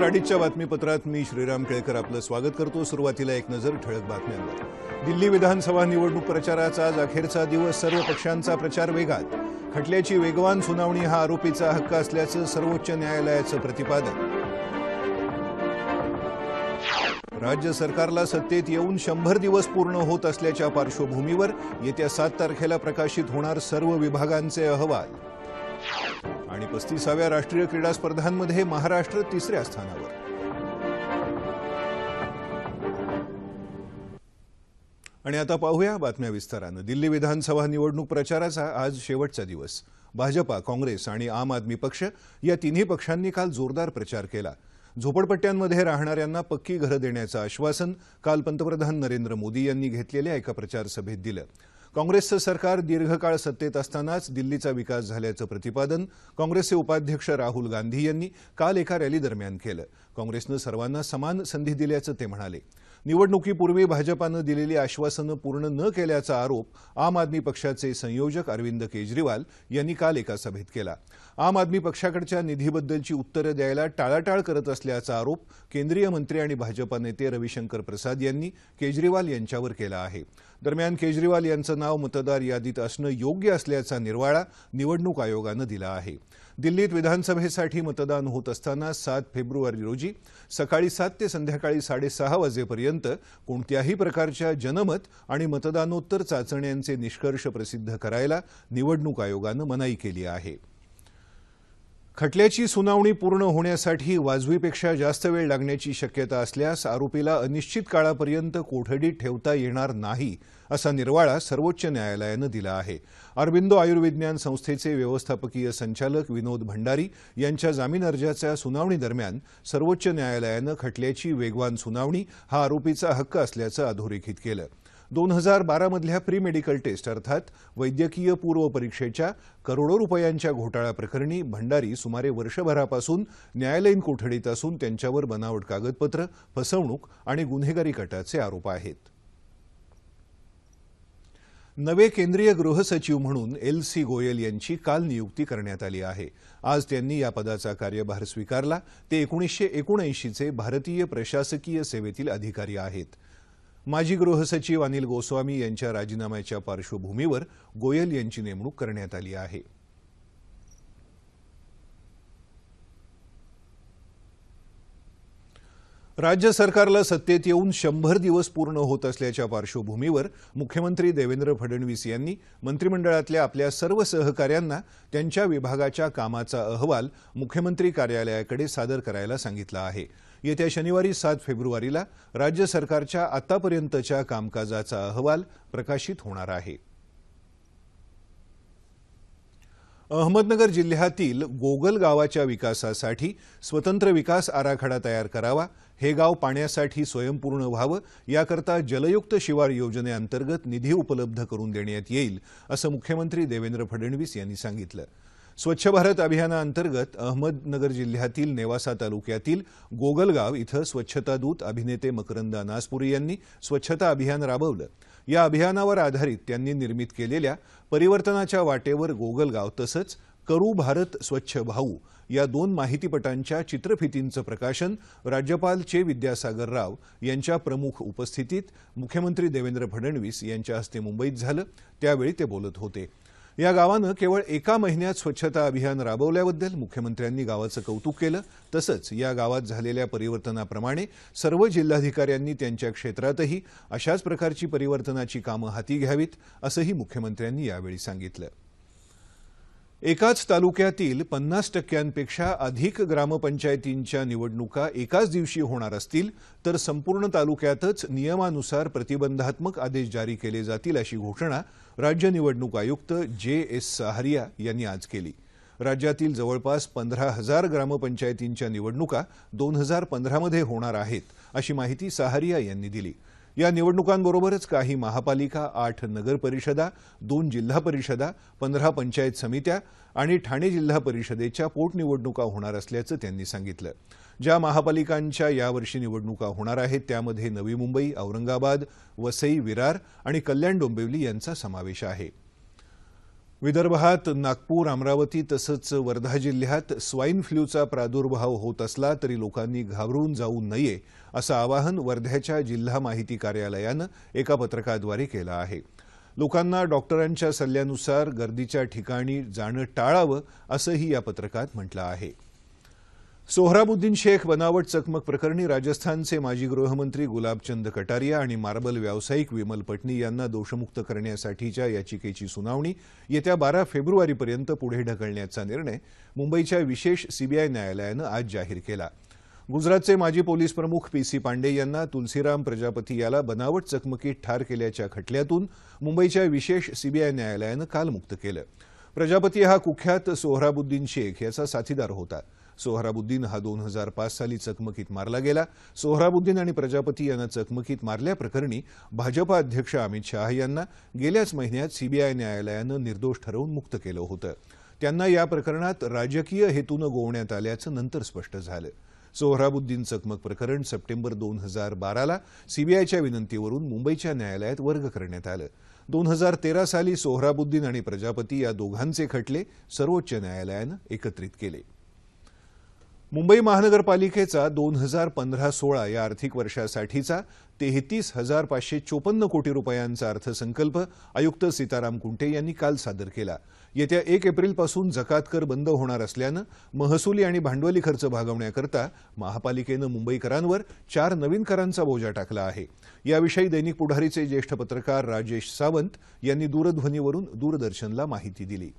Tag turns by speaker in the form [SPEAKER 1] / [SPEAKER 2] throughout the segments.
[SPEAKER 1] नमस्कार अडीचच्या बातमीपत्रात मी श्रीराम केळकर आपलं स्वागत करतो. सुरुवातीला एक नजर ठळक बातम्यांवर. दिल्ली विधानसभा निवडणूक प्रचाराचा आज अखेरचा दिवस. सर्व पक्षांचा प्रचार वेगात. खटल्याची वेगवान सुनावणी हा आरोपीचा हक्क असल्याचं सर्वोच्च न्यायालयाचं प्रतिपादन. राज्य सरकारला सत्तेत येऊन शंभर दिवस पूर्ण होत असल्याच्या पार्श्वभूमीवर येत्या सात तारखेला प्रकाशित होणार सर्व विभागांचे अहवाल. आणि पस्तीसाव्या राष्ट्रीय क्रीडा स्पर्धांमध्ये महाराष्ट्र तिसऱ्या स्थानावर. आणि आता पाहूया बातम्या विस्तारानं. दिल्ली विधानसभा निवडणूक प्रचाराचा आज शेवटचा दिवस. भाजपा काँग्रेस आणि आम आदमी पक्ष या तिन्ही पक्षांनी काल जोरदार प्रचार केला. झोपडपट्ट्यांमध्ये राहणाऱ्यांना पक्की घरं देण्याचं आश्वासन काल पंतप्रधान नरेंद्र मोदी यांनी घेतलेल्या एका प्रचारसभेत दिलं. काँग्रेसचं सरकार दीर्घकाळ सत्तेत असतानाच दिल्लीचा विकास झाल्याचं प्रतिपादन काँग्रेसचे उपाध्यक्ष राहुल गांधी यांनी काल एका रॅलीदरम्यान केलं. काँग्रेसनं सर्वांना समान संधी दिल्याचं ते म्हणाले. निवडणुकीपूर्वी भाजपानं दिलेली आश्वासनं पूर्ण न केल्याचा आरोप आम आदमी पक्षाचे संयोजक अरविंद केजरीवाल यांनी काल एका सभेत केला. आम आदमी पक्षाकडच्या निधीबद्दलची उत्तरं द्यायला टाळाटाळ करत असल्याचा आरोप केंद्रीय मंत्री आणि भाजपा नेते रविशंकर प्रसाद यांनी केजरीवाल यांच्यावर केला आहे. दरम्यान केजरीवाल यांचं नाव मतदार यादीत असणं योग्य असल्याचा निर्वाळा निवडणूक आयोगानं दिला आहे. दिल्लीत विधानसभेसाठी मतदान होत असताना सात फेब्रुवारी रोजी सकाळी सात ते संध्याकाळी साडेसहा वाजेपर्यंत कोणत्याही प्रकारच्या जनमत आणि मतदानोत्तर चाचण्यांचे निष्कर्ष प्रसिद्ध करायला निवडणूक आयोगानं मनाई केली आहे. खटल्याची सुनावणी पूर्ण होण्यासाठी वाजवीपेक्षा जास्त वेळ लागण्याची शक्यता असल्यास आरोपीला अनिश्चित काळापर्यंत कोठडीत ठेवता येणार नाही असा निर्वाळा सर्वोच्च न्यायालयानं दिला आहे. अरबिंदो आयुर्विज्ञान संस्थेचे व्यवस्थापकीय संचालक विनोद भंडारी यांच्या जामीन अर्जाच्या सुनावणी दरम्यान सर्वोच्च न्यायालयानं खटल्याची वेगवान सुनावणी हा आरोपीचा हक्क असल्याचं अधोरेखित केलं. दोन हजार बारामधल्या प्री मेडिकल टेस्ट अर्थात वैद्यकीय पूर्व परीक्षेच्या करोडो रुपयांच्या घोटाळा प्रकरणी भंडारी सुमारे वर्षभरापासून न्यायालयीन कोठडीत असून त्यांच्यावर बनावट कागदपत्र फसवणूक आणि गुन्हेगारी कटाचे आरोप आहेत. नवे केंद्रीय गृहसचिव म्हणून एल सी गोयल यांची काल नियुक्ती करण्यात आली आहे. आज त्यांनी या पदाचा कार्यभार स्वीकारला. ते एकोणीसशे एकोणऐंशीचे भारतीय प्रशासकीय सेवेतील अधिकारी आहेत. माजी गृहसचिव अनिल गोस्वामी यांच्या राजीनाम्याच्या पार्श्वभूमीवर गोयल यांची नेमणूक करण्यात आली आहे. राज्य सरकारला सत्तेत येऊन शंभर दिवस पूर्ण होत असल्याच्या पार्श्वभूमीवर मुख्यमंत्री देवेंद्र फडणवीस यांनी मंत्रिमंडळातल्या आपल्या सर्व सहकाऱ्यांना त्यांच्या विभागाच्या कामाचा अहवाल मुख्यमंत्री कार्यालयाकडे सादर करायला सांगितलं आहे. येत्या शनिवारी सात फेब्रुवारीला राज्य सरकारच्या आतापर्यंतच्या कामकाजाचा अहवाल प्रकाशित होणार आहे. अहमदनगर जिल्ह्यातील गोगल गावाच्या विकासासाठी स्वतंत्र विकास आराखडा तयार करावा हे गाव पाण्यासाठी स्वयंपूर्ण व्हावं याकरता जलयुक्त शिवार योजनेअंतर्गत निधी उपलब्ध करून देण्यात येईल असं मुख्यमंत्री देवेंद्र फडणवीस यांनी सांगितलं. स्वच्छ भारत अभियानाअंतर्गत अहमदनगर जिल्ह्यातील नेवासा तालुक्यातील गोगलगाव इथं स्वच्छता दूत अभिनेते मकरंदा अनासपुरी यांनी स्वच्छता अभियान राबवलं. या अभियानावर आधारित त्यांनी निर्मित केलेल्या परिवर्तनाच्या वाटेवर गोगलगाव तसंच करू भारत स्वच्छ भाऊ या दोन माहितीपटांच्या चित्रफितींचं प्रकाशन राज्यपाल चे विद्यासागर राव यांच्या प्रमुख उपस्थितीत मुख्यमंत्री देवेंद्र फडणवीस यांच्या हस्ते मुंबईत झालं. त्यावेळी ते बोलत होते. या गावानं केवळ एका महिन्यात स्वच्छता अभियान राबवल्याबद्दल मुख्यमंत्र्यांनी गावाचं कौतुक केलं. तसंच या गावात झालेल्या परिवर्तनाप्रमाणे सर्व जिल्हाधिकाऱ्यांनी त्यांच्या क्षेत्रातही अशाच प्रकारची परिवर्तनाची कामं हाती घ्यावीत असंही मुख्यमंत्र्यांनी यावेळी सांगितलं. एकाच तालुक्यातील पन्नास टक्क्यांपेक्षा अधिक ग्रामपंचायतींच्या निवडणुका एकाच दिवशी होणार असतील तर संपूर्ण तालुक्यातच नियमानुसार प्रतिबंधात्मक आदेश जारी केले जातील अशी घोषणा राज्य निवडणूक आयुक्त जे एस सहारिया यांनी आज केली. राज्यातील जवळपास पंधरा हजार ग्रामपंचायतींच्या निवडणुका दोन हजार पंधरामध्ये होणार आहेत अशी माहिती सहारिया यांनी दिली. या निवडणुकांबरोबरच काही महापालिका आठ नगर परिषदा दोन जिल्हा परिषदा पंधरा पंचायत समित्या आणि ठाणे जिल्हा परिषदेच्या पोटनिवडणुका होणार असल्याचं त्यांनी सांगितलं. ज्या महापालिकांच्या यावर्षी निवडणुका होणार आहेत त्यामध्ये नवी मुंबई औरंगाबाद वसई विरार आणि कल्याण डोंबिवली यांचा समावेश आहे. विदर्भात नागपूर अमरावती तसंच वर्धा जिल्ह्यात स्वाईन फ्लूचा प्रादुर्भाव होत असला तरी लोकांनी घाबरून जाऊ नये असं आवाहन वर्ध्याच्या जिल्हा माहिती कार्यालयानं एका पत्रकाद्वारे केलं आहे. लोकांना डॉक्टरांच्या सल्ल्यानुसार गर्दीच्या ठिकाणी जाणं टाळावं असंही या पत्रकात म्हटलं आहे. सोहराबुद्दीन शेख बनावट चकमक प्रकरणी राजस्थानचे माजी गृहमंत्री गुलाबचंद कटारिया आणि मार्बल व्यावसायिक विमल पटनी यांना दोषमुक्त करण्यासाठीच्या याचिकेची सुनावणी येत्या बारा फेब्रुवारीपर्यंत पुढे ढकलण्याचा निर्णय मुंबईच्या विशेष सीबीआय न्यायालयानं आज जाहीर केला. गुजरातचे माजी पोलीस प्रमुख पी सी पांडे यांना तुलसीराम प्रजापती याला बनावट चकमकीत ठार केल्याच्या खटल्यातून मुंबईच्या विशेष सीबीआय न्यायालयानं काल मुक्त केलं. प्रजापती हा कुख्यात सोहराबुद्दीन शेख याचा साथीदार होता. सोहराबुद्दीन हा दोन हजार पाच साली चकमकीत मारला गेला. सोहराबुद्दीन आणि प्रजापती यांना चकमकीत मारल्याप्रकरणी भाजपा अध्यक्ष अमित शहा यांना गेल्याच महिन्यात सीबीआय न्यायालयानं निर्दोष ठरवून मुक्त केलं होतं. त्यांना या प्रकरणात राजकीय हेतूनं गोवण्यात आल्याचं नंतर स्पष्ट झालं. सोहराबुद्दीन चकमक प्रकरण सप्टेंबर दोन हजार बाराला सीबीआयच्या विनंतीवरून मुंबईच्या न्यायालयात वर्ग करण्यात आलं. दोन हजार तेरा साली सोहराबुद्दीन आणि प्रजापती या दोघांचे खटले सर्वोच्च न्यायालयानं एकत्रित केले. मुंबई महानगरपालिकेचा दोन हजार पंधरा सोळा या आर्थिक वर्षासाठीचा तेहतीस हजार पाचशे चोपन्न कोटी रुपयांचा अर्थसंकल्प आयुक्त सीताराम कुंटे यांनी काल सादर केला. येत्या एक एप्रिलपासून जकात कर बंद होणार असल्यानं महसुली आणि भांडवली खर्च भागवण्याकरता महापालिकेनं मुंबईकरांवर चार नवीन करांचा बोजा टाकला आहे. याविषयी दैनिक पुढारीचे ज्येष्ठ पत्रकार राजेश सावंत यांनी दूरध्वनीवरून दूरदर्शनला माहिती दिली.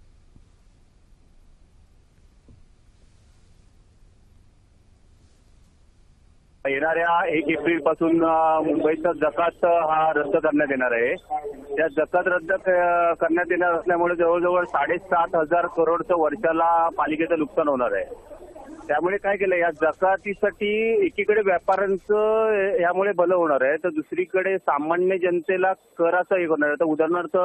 [SPEAKER 2] येणाऱ्या एक एप्रिलपासून मुंबईचा जकात हा रद्द करण्यात येणार आहे. त्या जकात रद्द करण्यात येणार असल्यामुळे जवळजवळ साडेसात हजार करोडचं वर्षाला पालिकेचं नुकसान होणार आहे. त्यामुळे काय केलं या जकातीसाठी एकीकडे व्यापाऱ्यांचं यामुळे भलं होणार आहे. तर दुसरीकडे सामान्य जनतेला कराचं हे होणार आहे. तर उदाहरणार्थ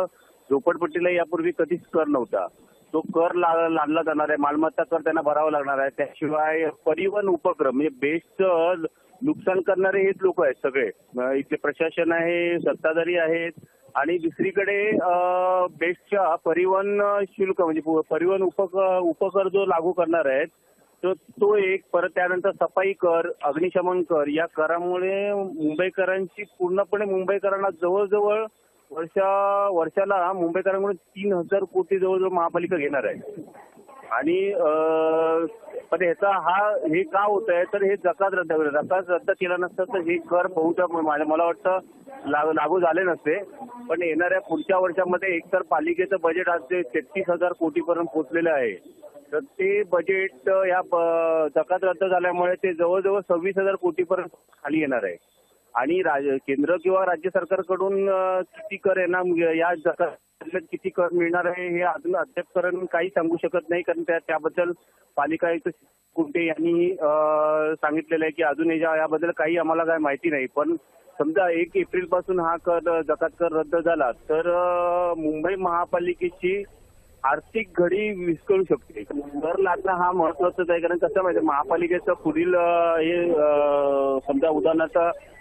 [SPEAKER 2] झोपडपट्टीला यापूर्वी कधीच कर नव्हता. तो कर लादला जाणार आहे. मालमत्ता कर त्यांना भरावा लागणार आहे. त्याशिवाय परिवहन उपक्रम म्हणजे बेस्टचं नुकसान करणारे हेच लोक आहेत सगळे. इथले प्रशासन आहे सत्ताधारी आहेत आणि दुसरीकडे बेस्टच्या परिवहन शुल्क म्हणजे परिवहन उपक उपकर जो लागू करणार आहेत तर तो एक. परत त्यानंतर सफाई कर अग्निशमन कर या करामुळे मुंबईकरांची पूर्णपणे मुंबईकरांना जवळजवळ वर्षा वर्षाला मुंबईकरांकडून तीन हजार कोटी जवळजवळ महापालिका घेणार आहे. आणि पण ह्याचा हा हे का होत आहे तर हे जकात रद्द जकात रद्द केला नसतं तर हे कर बहुधा मला वाटतं लागू झाले नसते. पण येणाऱ्या पुढच्या वर्षामध्ये एकतर पालिकेचं बजेट आज ते तेहतीस हजार कोटीपर्यंत पोहोचलेलं आहे. तर ते बजेट या जकात रद्द झाल्यामुळे ते जवळजवळ सव्वीस हजार कोटीपर्यंत खाली येणार आहे. आणि राज- केंद्र किंवा राज्य सरकारकडून किती कर येणार या जकात किती कर मिळणार आहे हे अजून अद्यापपर्यंत काही सांगू शकत नाही कारण त्या- त्याबद्दल पालिका आयुक्त कुंटे यांनी सांगितलेलं आहे की अजून याच्या- याबद्दल काही आम्हाला काय माहिती नाही. पण समजा एक एप्रिलपासून हा कर जकात कर रद्द झाला तर मुंबई महापालिकेची आर्थिक घडी विस्कळू शकते. कर लादणं हा महत्वाचाच आहे. कारण कसं माहिती महापालिकेचं पुढील हे समजा उदाहरणार्थ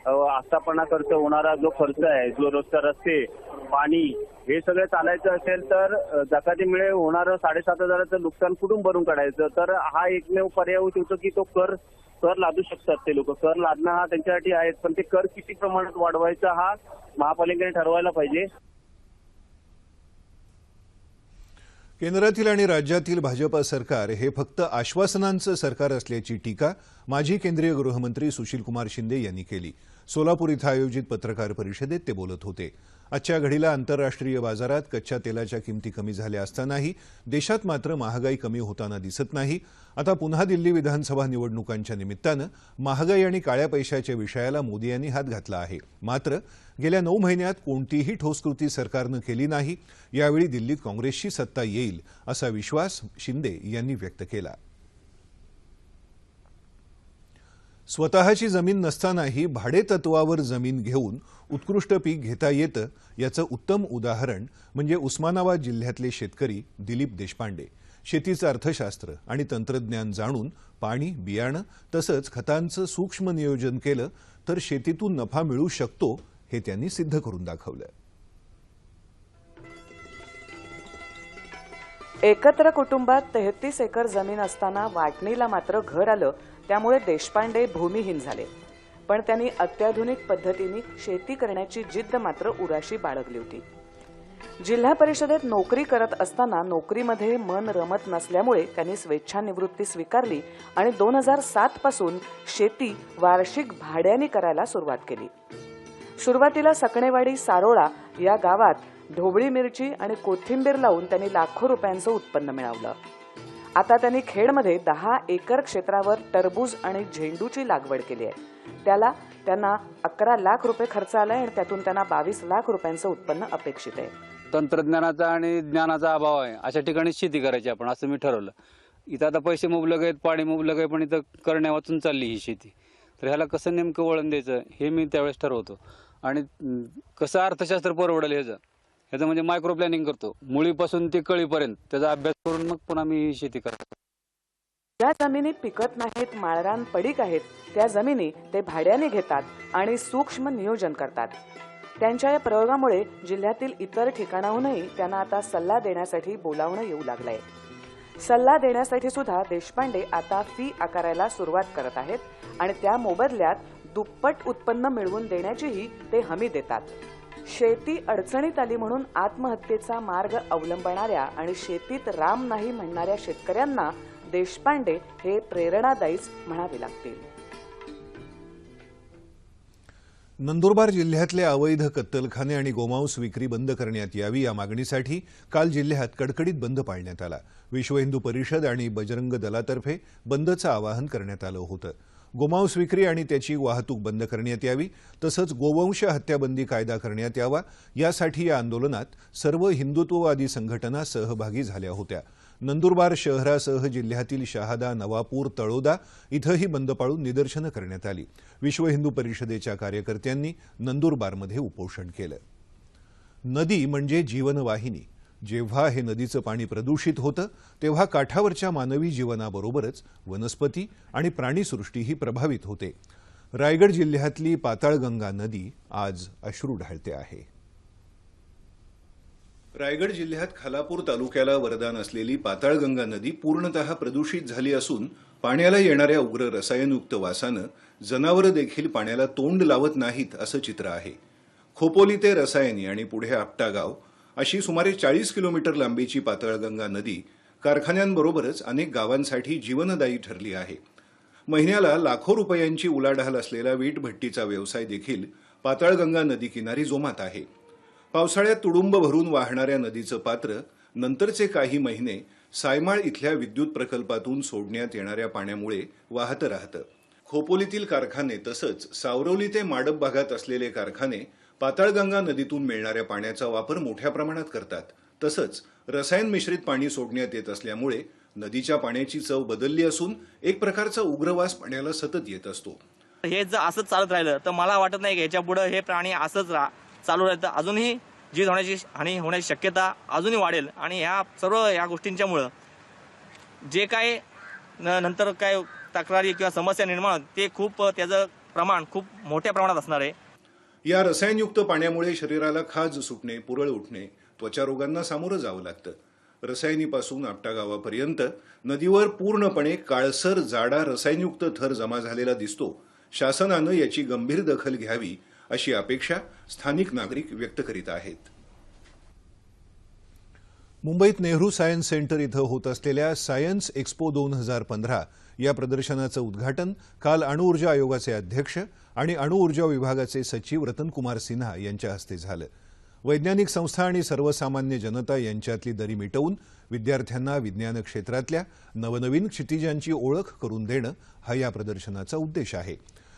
[SPEAKER 2] आस्थापना खर्च होणारा जो खर्च आहे जो रोजचा रस्ते पाणी हे सगळं चालायचं असेल तर जकातीमुळे होणारं साडेसात हजाराचं नुकसान कुठून भरून काढायचं? तर हा एकमेव पर्याय होऊ शकतो की तो कर कर लादू शकतात ते लोक. कर लादणं हा त्यांच्यासाठी आहे पण ते कर किती प्रमाणात वाढवायचा हा महापालिकेने ठरवायला पाहिजे.
[SPEAKER 1] केंद्रातील आणि राज्यातील भाजपा सरकार हे फक्त आश्वासनांचं सरकार असल्याची टीका माजी केंद्रीय गृहमंत्री सुशीलकुमार शिंदे यांनी केली. सोलापूर इथं आयोजित पत्रकार परिषदेत ते बोलत होते. आजच्या घडीला आंतरराष्ट्रीय बाजारात कच्च्या तेलाच्या किमती कमी झाल्या असतानाही देशात मात्र महागाई कमी होताना दिसत नाही. आता पुन्हा दिल्ली विधानसभा निवडणुकांच्या निमित्तानं महागाई आणि काळ्या पैशाच्या विषयाला मोदी यांनी हात घातला आहे. मात्र गेल्या नऊ महिन्यात कोणतीही ठोस कृती सरकारनं केली नाही. यावेळी दिल्लीत काँग्रेसची सत्ता येईल असा विश्वास शिंदे यांनी व्यक्त केला. स्वतःची जमीन नसतानाही भाडेतत्वावर जमीन घेऊन उत्कृष्ट पीक घेता येतं याचं उत्तम उदाहरण म्हणजे उस्मानाबाद जिल्ह्यातले शेतकरी दिलीप देशपांडे. शेतीचं अर्थशास्त्र आणि तंत्रज्ञान जाणून पाणी बियाणं तसंच खतांचं सूक्ष्म नियोजन केलं तर शेतीतून नफा मिळू शकतो हे त्यांनी सिद्ध करून दाखवलं.
[SPEAKER 3] एकत्र कुटुंबात तेहतीस एकर जमीन असताना वाटणीला मात्र घर आलं त्यामुळे देशपांडे भूमिहीन झाले. पण त्यांनी अत्याधुनिक पद्धतीने शेती करण्याची जिद्द मात्र उराशी बाळगली होती. जिल्हा परिषदेत नोकरी करत असताना नोकरीमध्ये मन रमत नसल्यामुळे त्यांनी स्वेच्छानिवृत्ती स्वीकारली आणि दोन हजार सात पासून शेती वार्षिक भाड्याने करायला सुरुवात केली. सुरुवातीला सकणेवाडी सारोळा या गावात ढोबळी मिरची आणि कोथिंबीर लावून त्यांनी लाखो रुपयांचं उत्पन्न मिळवलं. आता त्यांनी खेडमध्ये दहा एकर क्षेत्रावर टरबूज आणि झेंडूची लागवड केली आहे. त्याला त्यांना अकरा लाख रुपये खर्च आलाय आणि त्यातून त्यांना बावीस लाख रुपयांचं उत्पन्न अपेक्षित आहे.
[SPEAKER 4] तंत्रज्ञानाचा आणि ज्ञानाचा अभाव आहे. अशा ठिकाणी शेती करायची आपण असं मी ठरवलं. इथं आता पैसे मुबलक आहेत पाणी मुबलक आहे पण इथं करण्या वाचून चालली ही शेती. तर ह्याला कसं नेमकं वळण द्यायचं हे मी त्यावेळेस ठरवतो. आणि कसं अर्थशास्त्र परवडेल ह्याचं? ह्याचं म्हणजे मायक्रो प्लॅनिंग करतो. मुळीपासून ते कळीपर्यंत. त्याचा अभ्यास करून मग पुन्हा मी शेती करतो.
[SPEAKER 3] ज्या जमिनी पिकत नाहीत माळरान पडीक आहेत त्या जमिनी ते भाड्याने घेतात आणि सूक्ष्म नियोजन करतात. त्यांच्या या प्रयोगामुळे जिल्ह्यातील इतर ठिकाणाहूनही त्यांना आता सल्ला देण्यासाठी बोलावणं येऊ लागलंय. सल्ला देण्यासाठी सुद्धा देशपांडे आता फी आकारायला सुरुवात करत आहेत आणि त्या मोबदल्यात दुप्पट उत्पन्न मिळवून देण्याचीही ते हमी देतात. शेती अडचणीत आली म्हणून आत्महत्येचा मार्ग अवलंबणाऱ्या आणि शेतीत राम नाही म्हणणाऱ्या शेतकऱ्यांना देशपांडे हे प्रेरणादायीच म्हणावे लागतील.
[SPEAKER 1] नंदुरबार जिल्ह्यातले अवैध कत्तलखाने आणि गोमांस विक्री बंद करण्यात यावी या मागणीसाठी काल जिल्ह्यात कडकडीत बंद पाळण्यात आला. विश्व हिंदू परिषद आणि बजरंग दलातर्फे बंदचं आवाहन करण्यात आलं होतं. गोमांस विक्री आणि त्याची वाहतूक बंद करण्यात यावी तसंच गोवंश हत्याबंदी कायदा करण्यात यावा यासाठी या आंदोलनात सर्व हिंदुत्ववादी संघटना सहभागी झाल्या होत्या. नंदुरबार शहरासह जिल्ह्यातील शहादा नवापूर तळोदा इथंही बंद पाळून निदर्शनं करण्यात आली. विश्व हिंदू परिषदेच्या कार्यकर्त्यांनी नंदुरबारमध्ये उपोषण केलं. नदी म्हणजे जीवनवाहिनी. जेव्हा हे नदीचं पाणी प्रदूषित होतं तेव्हा काठावरच्या मानवी जीवनाबरोबरच वनस्पती आणि प्राणीसृष्टीही प्रभावित होते. रायगड जिल्ह्यातली पाताळगंगा नदी आज अश्रू ढाळते आहे. रायगड जिल्ह्यात खालापूर तालुक्याला वरदान असलेली पाताळगंगा नदी पूर्णतः प्रदूषित झाली असून पाण्याला येणाऱ्या उग्र रसायनयुक्त वासानं जनावरं देखील पाण्याला तोंड लावत नाहीत असं चित्र आहे. खोपोली ते रसायनी आणि पुढे आपटा गाव अशी सुमारे चाळीस किलोमीटर लांबीची पातळगंगा नदी कारखान्यांबरोबरच अनेक गावांसाठी जीवनदायी ठरली आहे. महिन्याला लाखो रुपयांची उलाढाल असलेला वीटभट्टीचा व्यवसाय देखील पातळगंगा नदी किनारी जोमात आहे. पावसाळ्यात तुडुंब भरून वाहणाऱ्या नदीचं पात्र नंतरचे काही महिने सायमाळ इथल्या विद्युत प्रकल्पातून सोडण्यात येणाऱ्या पाण्यामुळे वाहतं राहतं. खोपोलीतील कारखाने तसंच सावरवली ते माडप भागात असलेले कारखाने पाताळगंगा नदीतून मिळणाऱ्या पाण्याचा वापर मोठ्या प्रमाणात करतात. तसंच रसायन मिश्रित पाणी सोडण्यात येत असल्यामुळे नदीच्या पाण्याची चव बदलली असून एक प्रकारचा उग्रवास पाण्याला सतत येत असतो.
[SPEAKER 5] हे जर असंच चालत राहिलं तर मला वाटत नाही की याच्यापुढे हे प्राणी असंच रा चालू राहिलं. तर अजूनही जीव होण्याची हानी होण्याची शक्यता अजूनही वाढेल. आणि ह्या सर्व या गोष्टींच्यामुळं जे काय न- नंतर काय तक्रारी किंवा समस्या निर्माण ते खूप त्याचं प्रमाण खूप मोठ्या प्रमाणात असणार आहे.
[SPEAKER 1] या रसायनयुक्त पाण्यामुळे शरीराला खाज सुटणे पुरळ उठणे त्वचा रोगांना सामोरं जावं लागतं. रसायनीपासून आपटा गावापर्यंत नदीवर पूर्णपणे काळसर जाडा रसायनयुक्त थर जमा झालेला दिसतो. शासनानं याची गंभीर दखल घ्यावी अशी अपेक्षा स्थानिक नागरिक व्यक्त करीत आहेत. मुंबईत नेहरू सायन्स सेंटर इथं होत असलेल्या सायन्स एक्स्पो दोन हजार पंधरा या प्रदर्शनाचं उद्घाटन काल अणुऊर्जा आयोगाचे अध्यक्ष आणि अणुऊर्जा विभागाचे सचिव रतनकुमार सिन्हा यांच्या हस्ते झालं. वैज्ञानिक संस्था आणि सर्वसामान्य जनता यांच्यातली दरी मिटवून विद्यार्थ्यांना विज्ञान क्षेत्रातल्या नवनवीन क्षितिजांची ओळख करून देणं हा या प्रदर्शनाचा उद्देश आहे.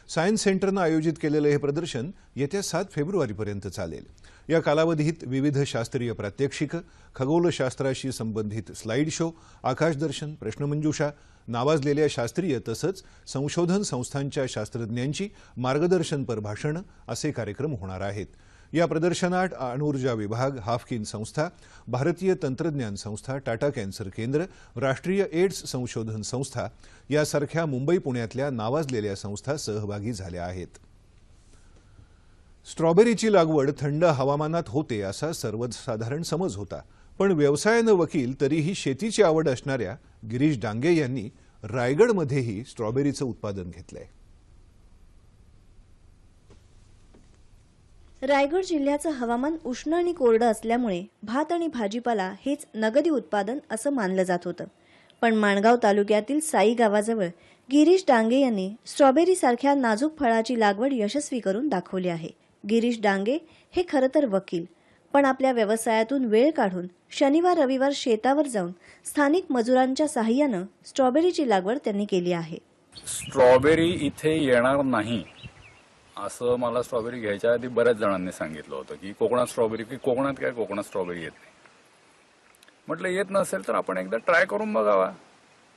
[SPEAKER 1] सायन्स सेंटरनं आयोजित केलेलं हे प्रदर्शन येत्या सात फेब्रुवारीपर्यंत चालेल. या कालावधीत विविध शास्त्रीय प्रात्यक्षिकं खगोलशास्त्राशी संबंधित स्लाईड शो आकाशदर्शन प्रश्नमंजुषा नावाजलेल्या शास्त्रीय तसंच संशोधन संस्थांच्या शास्त्रज्ञांची मार्गदर्शनपर भाषणं असे कार्यक्रम होणार आहेत. या प्रदर्शनात अणुऊर्जा विभाग हाफकिन संस्था भारतीय तंत्रज्ञान संस्था टाटा कॅन्सर केंद्र राष्ट्रीय एड्स संशोधन संस्था यासारख्या मुंबई पुण्यातल्या नावाजलेल्या संस्था सहभागी झाल्या आहेत. स्ट्रॉबेरीची लागवड थंड हवामानात होते असा सर्वसाधारण समज होता. पण व्यवसायानं वकील तरीही शेतीची आवड असणाऱ्या गिरीश डांगे यांनी रायगडमध्येही स्ट्रॉबेरीचं उत्पादन घेतलंय.
[SPEAKER 6] रायगड जिल्ह्याचं हवामान उष्ण आणि कोरडं असल्यामुळे भात आणि भाजीपाला हेच नगदी उत्पादन असं मानलं जात होतं. पण माणगाव तालुक्यातील साई गावाजवळ गिरीश डांगे यांनी स्ट्रॉबेरीसारख्या नाजूक फळाची लागवड यशस्वी करून दाखवली आहे. गिरीश डांगे हे खरं तर वकील पण आपल्या व्यवसायातून वेळ काढून शनिवार रविवार शेतावर जाऊन स्थानिक मजुरांच्या सहाय्यानं स्ट्रॉबेरीची लागवड त्यांनी केली आहे.
[SPEAKER 7] स्ट्रॉबेरी इथे येणार नाही. असं मला स्ट्रॉबेरी घ्यायच्या आधी बऱ्याच जणांनी सांगितलं होतं की कोकणात स्ट्रॉबेरी की कोकणात काय कोकणात स्ट्रॉबेरी येत नाही. म्हटलं येत नसेल तर आपण एकदा ट्राय करून बघावा.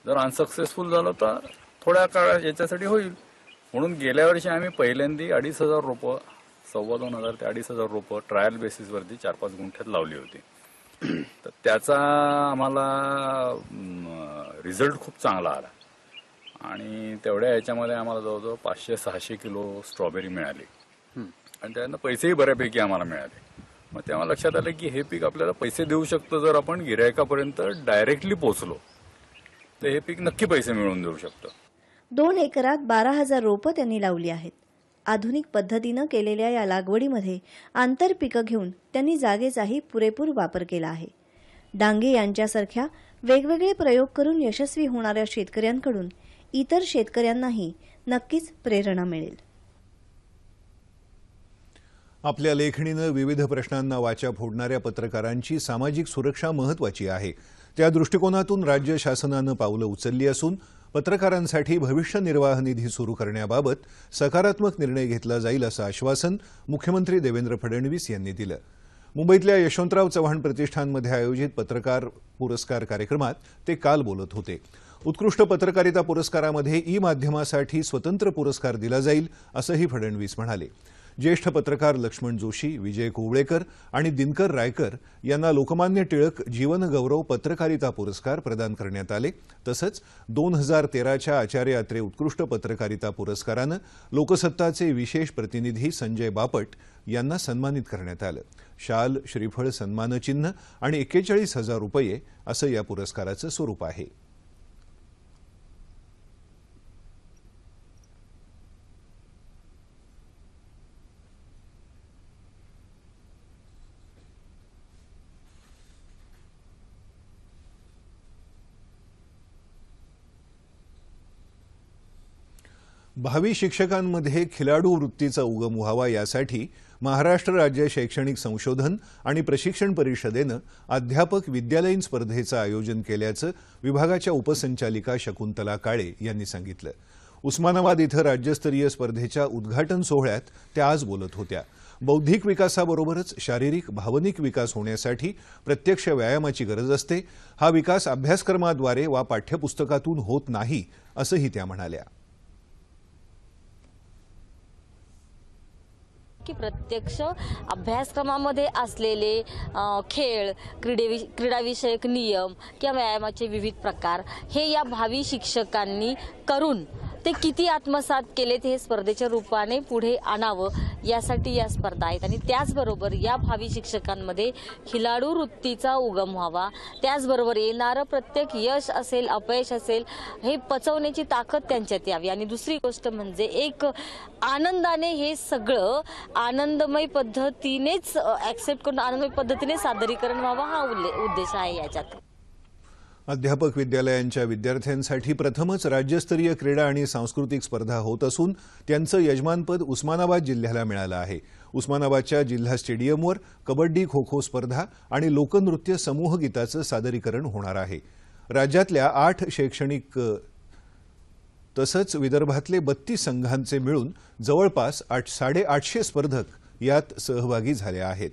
[SPEAKER 7] जर अनसक्सेसफुल झालं तर थोड्या काळ याच्यासाठी होईल. म्हणून गेल्या वर्षी आम्ही पहिल्यांदी अडीच हजार रोपं सव्वा दोन हजार ते अडीच हजार रोपं ट्रायल बेसिसवरती चार पाच गुंठ्यात लावली होती. तर त्याचा आम्हाला रिझल्ट खूप चांगला आला. आणि तेवढ्या याच्यामध्ये आम्हाला जवळजवळ पाचशे सहाशे किलो स्ट्रॉबेरी मिळाली. आणि त्यानं पैसेही बऱ्यापैकी आम्हाला मिळाले. मग तेव्हा लक्षात आलं की हे पीक आपल्याला पैसे देऊ शकतं जर आपण गिरायकापर्यंत डायरेक्टली पोहोचलो. तर हे पीक नक्की पैसे मिळवून देऊ शकतं.
[SPEAKER 6] दोन एकरात बारा हजार रोपं त्यांनी लावली आहेत. आधुनिक पद्धतीनं केलेल्या या लागवडीमध्ये आंतरपिकं घेऊन त्यांनी जागेचाही पुरेपूर वापर केला आहे. डांगे यांच्यासारख्या वेगवेगळे प्रयोग करून यशस्वी होणाऱ्या शेतकऱ्यांकडून इतर शेतकऱ्यांनाही नक्कीच प्रेरणा मिळेल.
[SPEAKER 1] आपल्या लेखणीनं विविध प्रश्नांना वाचा फोडणाऱ्या पत्रकारांची सामाजिक सुरक्षा महत्वाची आहे. त्या दृष्टिकोनातून राज्य शासनानं पावलं उचलली असून पत्रकारांसाठी भविष्य निर्वाह निधी सुरू करण्याबाबत सकारात्मक निर्णय घेतला जाईल असं आश्वासन मुख्यमंत्री देवेंद्र फडणवीस यांनी दिलं. मुंबईतल्या यशवंतराव चव्हाण प्रतिष्ठानमध्ये आयोजित पत्रकार पुरस्कार कार्यक्रमात ते काल बोलत होते. उत्कृष्ट पत्रकारिता पुरस्कारामध्ये ई माध्यमासाठी स्वतंत्र पुरस्कार दिला जाईल असंही फडणवीस म्हणाले. ज्येष्ठ पत्रकार लक्ष्मण जोशी विजय कोवळेकर आणि दिनकर रायकर यांना लोकमान्य टिळक जीवनगौरव पत्रकारिता पुरस्कार प्रदान करण्यात आले. तसंच दोन हजार तेराच्या आचार्य अत्रे उत्कृष्ट पत्रकारिता पुरस्कारानं लोकसत्ताचे विशेष प्रतिनिधी संजय बापट यांना सन्मानित करण्यात आलं. शाल श्रीफळ सन्मानचिन्ह आणि एक्केचाळीस हजार रुपये असं या पुरस्काराचं स्वरूप आहे. भावी शिक्षकांमध्ये खिलाडू वृत्तीचा उगम व्हावा यासाठी महाराष्ट्र राज्य शैक्षणिक संशोधन आणि प्रशिक्षण परिषदेनं अध्यापक विद्यालयीन स्पर्धेचं आयोजन केल्याचं विभागाच्या उपसंचालिका शकुंतला काळे यांनी सांगितलं. उस्मानाबाद इथं राज्यस्तरीय स्पर्धेच्या उद्घाटन सोहळ्यात त्या आज बोलत होत्या. बौद्धिक विकासाबरोबरच शारीरिक भावनिक विकास होण्यासाठी प्रत्यक्ष व्यायामाची गरज असते. हा विकास अभ्यासक्रमाद्वारे वा पाठ्यपुस्तकातून होत नाही असंही त्या म्हणाल्या.
[SPEAKER 8] की प्रत्यक्ष अभ्यासक्रमामध्ये असलेले खेळ क्रीडे क्रीडाविषयक नियम किंवा व्यायामाचे विविध प्रकार हे या भावी शिक्षकांनी करून ते किती आत्मसात केलेत हे स्पर्धेच्या रूपाने पुढे आणावं यासाठी या स्पर्धा आहेत. आणि त्याचबरोबर या भावी शिक्षकांमध्ये खिलाडू वृत्तीचा उगम व्हावा. त्याचबरोबर येणारं प्रत्येक यश असेल अपयश असेल हे पचवण्याची ताकद त्यांच्यात यावी. आणि दुसरी गोष्ट म्हणजे एक आनंदाने हे सगळं आनंदमय पद्धतीनेच ऍक्सेप्ट करून आनंदमय पद्धतीने सादरीकरण व्हावं हा उल्ले- उद्देश आहे याच्यात.
[SPEAKER 1] अध्यापक विद्यालयांच्या विद्यार्थ्यांसाठी प्रथमच राज्यस्तरीय क्रीडा आणि सांस्कृतिक स्पर्धा होत असून त्यांचं यजमानपद उस्मानाबाद जिल्ह्याला मिळालं आहे. उस्मानाबादच्या जिल्हा स्टेडियमवर कबड्डी खो खो स्पर्धा आणि लोकनृत्य समूह गीताचं सादरीकरण होणार आहे. राज्यातल्या आठ शैक्षणिक तसंच विदर्भातले बत्तीस संघांचे मिळून जवळपास आठ साडेआठशे स्पर्धक यात सहभागी झाले आहेत.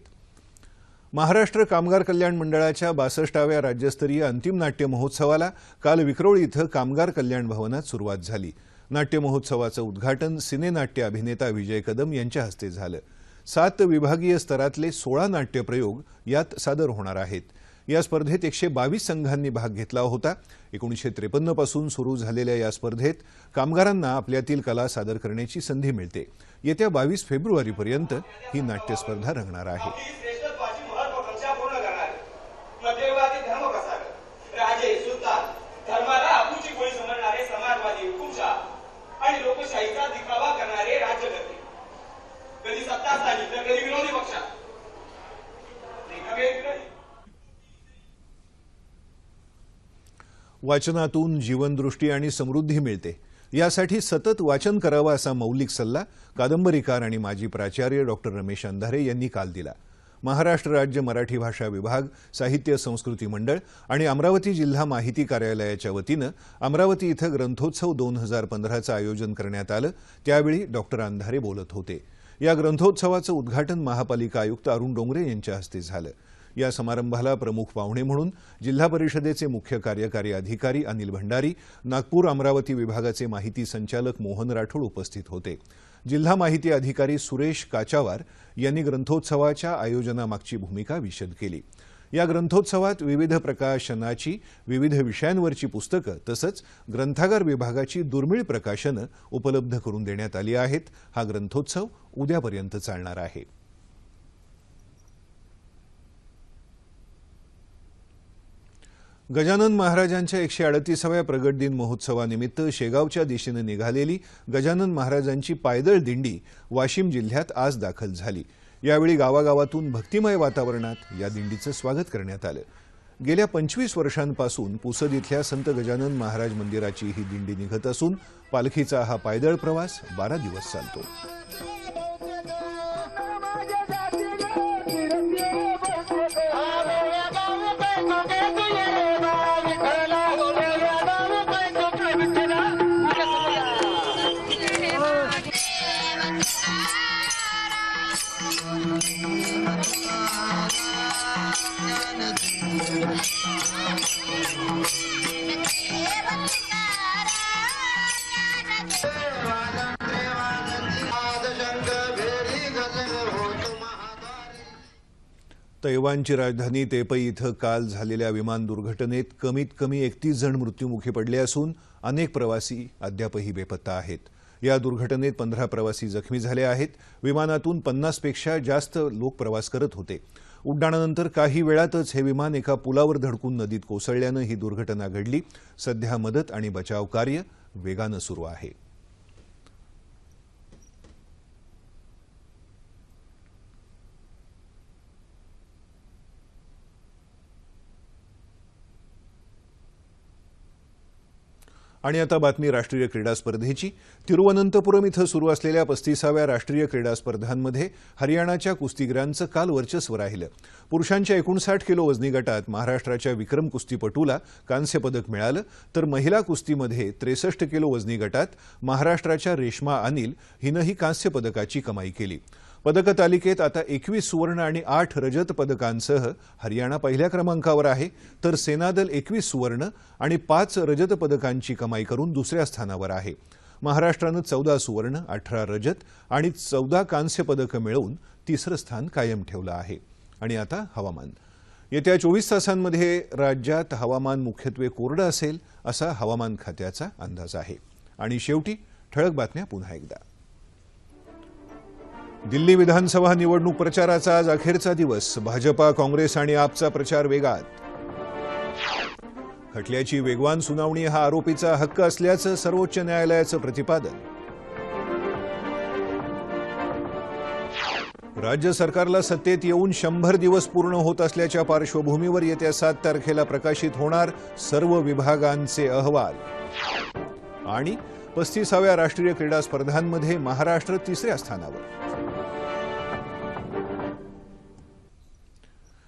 [SPEAKER 1] महाराष्ट्र कामगार कल्याण मंडळाच्या बासष्टाव्या राज्यस्तरीय अंतिम नाट्य महोत्सवाला काल विक्रोळी इथं कामगार कल्याण भवनात सुरुवात झाली. नाट्य महोत्सवाचं उद्घाटन सिनेनाट्य अभिनेता विजय कदम यांच्या हस्ते झालं. सात विभागीय स्तरातले सोळा नाट्यप्रयोग यात सादर होणार आहेत. या स्पर्धेत एकशे बावीस संघांनी भाग घेतला होता. एकोणीसशे त्रेपन्नपासून सुरू झालेल्या या स्पर्धेत कामगारांना आपल्यातील कला सादर करण्याची संधी मिळते. येत्या बावीस फेब्रुवारीपर्यंत ही नाट्यस्पर्धा रंगणार आहे
[SPEAKER 9] श्रेष्ठ महत्वाकांक्षा पूर्ण करणार मध्ये
[SPEAKER 1] वाचनातून जीवनदृष्टी आणि समृद्धी मिळते. यासाठी सतत वाचन करावं असा मौलिक सल्ला कादंबरीकार आणि माजी प्राचार्य डॉक्टर रमेश अंधारे यांनी काल दिला. महाराष्ट्र राज्य मराठी भाषा विभाग साहित्य संस्कृती मंडळ आणि अमरावती जिल्हा माहिती कार्यालयाच्या वतीनं अमरावती इथं ग्रंथोत्सव दोन हजार पंधराचं आयोजन करण्यात आलं. त्यावेळी डॉक्टर अंधारे बोलत होते. या ग्रंथोत्सवाचं उद्घाटन महापालिका आयुक्त अरुण डोंगरे यांच्या हस्ते झालं. या समारंभाला प्रमुख पाहुणे म्हणून जिल्हा परिषदेचे मुख्य कार्यकारी अधिकारी अनिल भंडारी नागपूर अमरावती विभागाचे माहिती संचालक मोहन राठोड उपस्थित होते. जिल्हा माहिती अधिकारी सुरेश काचावार यांनी ग्रंथोत्सवाच्या आयोजनामागची भूमिका विशद केली. या ग्रंथोत्सवात विविध प्रकाशनाची विविध विषयांवरची पुस्तकं तसंच ग्रंथागार विभागाची दुर्मिळ प्रकाशनं उपलब्ध करून देण्यात आली आहेत. हा ग्रंथोत्सव उद्यापर्यंत चालणार आहे. गजानन महाराजांच्या एकशे अडतीसाव्या प्रगट दिन महोत्सवानिमित्त शेगावच्या दिशेनं निघालेली गजानन महाराजांची पायदळ दिंडी वाशिम जिल्ह्यात आज दाखल झाली. यावेळी गावागावातून भक्तिमय वातावरणात या दिंडीचं स्वागत करण्यात आलं. गेल्या पंचवीस वर्षांपासून पुसद इथल्या संत गजानन महाराज मंदिराची ही दिंडी निघत असून पालखीचा हा पायदळ प्रवास बारा दिवस चालतो. तैवानची राजधानी तेपई इथं काल झालेल्या विमान दुर्घटनेत कमीत कमी एकतीस जण मृत्युमुखी पडले असून अनेक प्रवासी अद्यापही बेपत्ता आहेत. या दुर्घटनेत पंधरा प्रवासी जखमी झाले आहेत. विमानातून पन्नासपेक्षा जास्त लोक प्रवास करत होते. उड्डाणानंतर काही वेळातच हे विमान एका पुलावर धडकून नदीत कोसळल्यानं ही दुर्घटना घडली. सध्या मदत आणि बचाव कार्य वेगानं सुरू आहे. आणि आता बातमी राष्ट्रीय क्रीडा स्पर्धेची. तिरुवनंतपुरम इथं सुरू असलेल्या पस्तीसाव्या राष्ट्रीय क्रीडा स्पर्धांमध्ये हरियाणाच्या कुस्तीगिरांचं काल वर्चस्व राहिलं. पुरुषांच्या एकोणसाठ किलो वजनी गटात महाराष्ट्राच्या विक्रम कुस्तीपटूला कांस्य पदक मिळालं तर महिला कुस्तीमध्ये त्रेसष्ट किलो वजनी गटात महाराष्ट्राच्या रेश्मा अनिल हिनंही कांस्य पदकाची कमाई केली. पदक तालिकेत आता एकवीस सुवर्ण आणि आठ रजत पदकांसह हरियाणा पहिल्या क्रमांकावर आहे. तर सेनादल एकवीस सुवर्ण आणि पाच रजत पदकांची कमाई करून दुसऱ्या स्थानावर आहे. महाराष्ट्रानं चौदा सुवर्ण अठरा रजत आणि चौदा कांस्य पदकं मिळवून तिसरं स्थान कायम ठेवलं आहे. आणि आता हवामान. येत्या चोवीस तासांमध्ये राज्यात हवामान मुख्यत्वे कोरडं असेल असा हवामान खात्याचा अंदाज आहे. आणि शेवटी ठळक बातम्या पुन्हा एकदा. दिल्ली विधानसभा निवडणूक प्रचाराचा आज अखेरचा दिवस. भाजपा काँग्रेस आणि आपचा प्रचार वेगात. खटल्याची वेगवान सुनावणी हा आरोपीचा हक्क असल्याचं सर्वोच्च न्यायालयाचं प्रतिपादन. राज्य सरकारला सत्तेत येऊन शंभर दिवस पूर्ण होत असल्याच्या पार्श्वभूमीवर येत्या सात तारखेला प्रकाशित होणार सर्व विभागांचे अहवाल. आणि पस्तीसाव्या राष्ट्रीय क्रीडा स्पर्धांमध्ये महाराष्ट्र तिसऱ्या स्थानावर.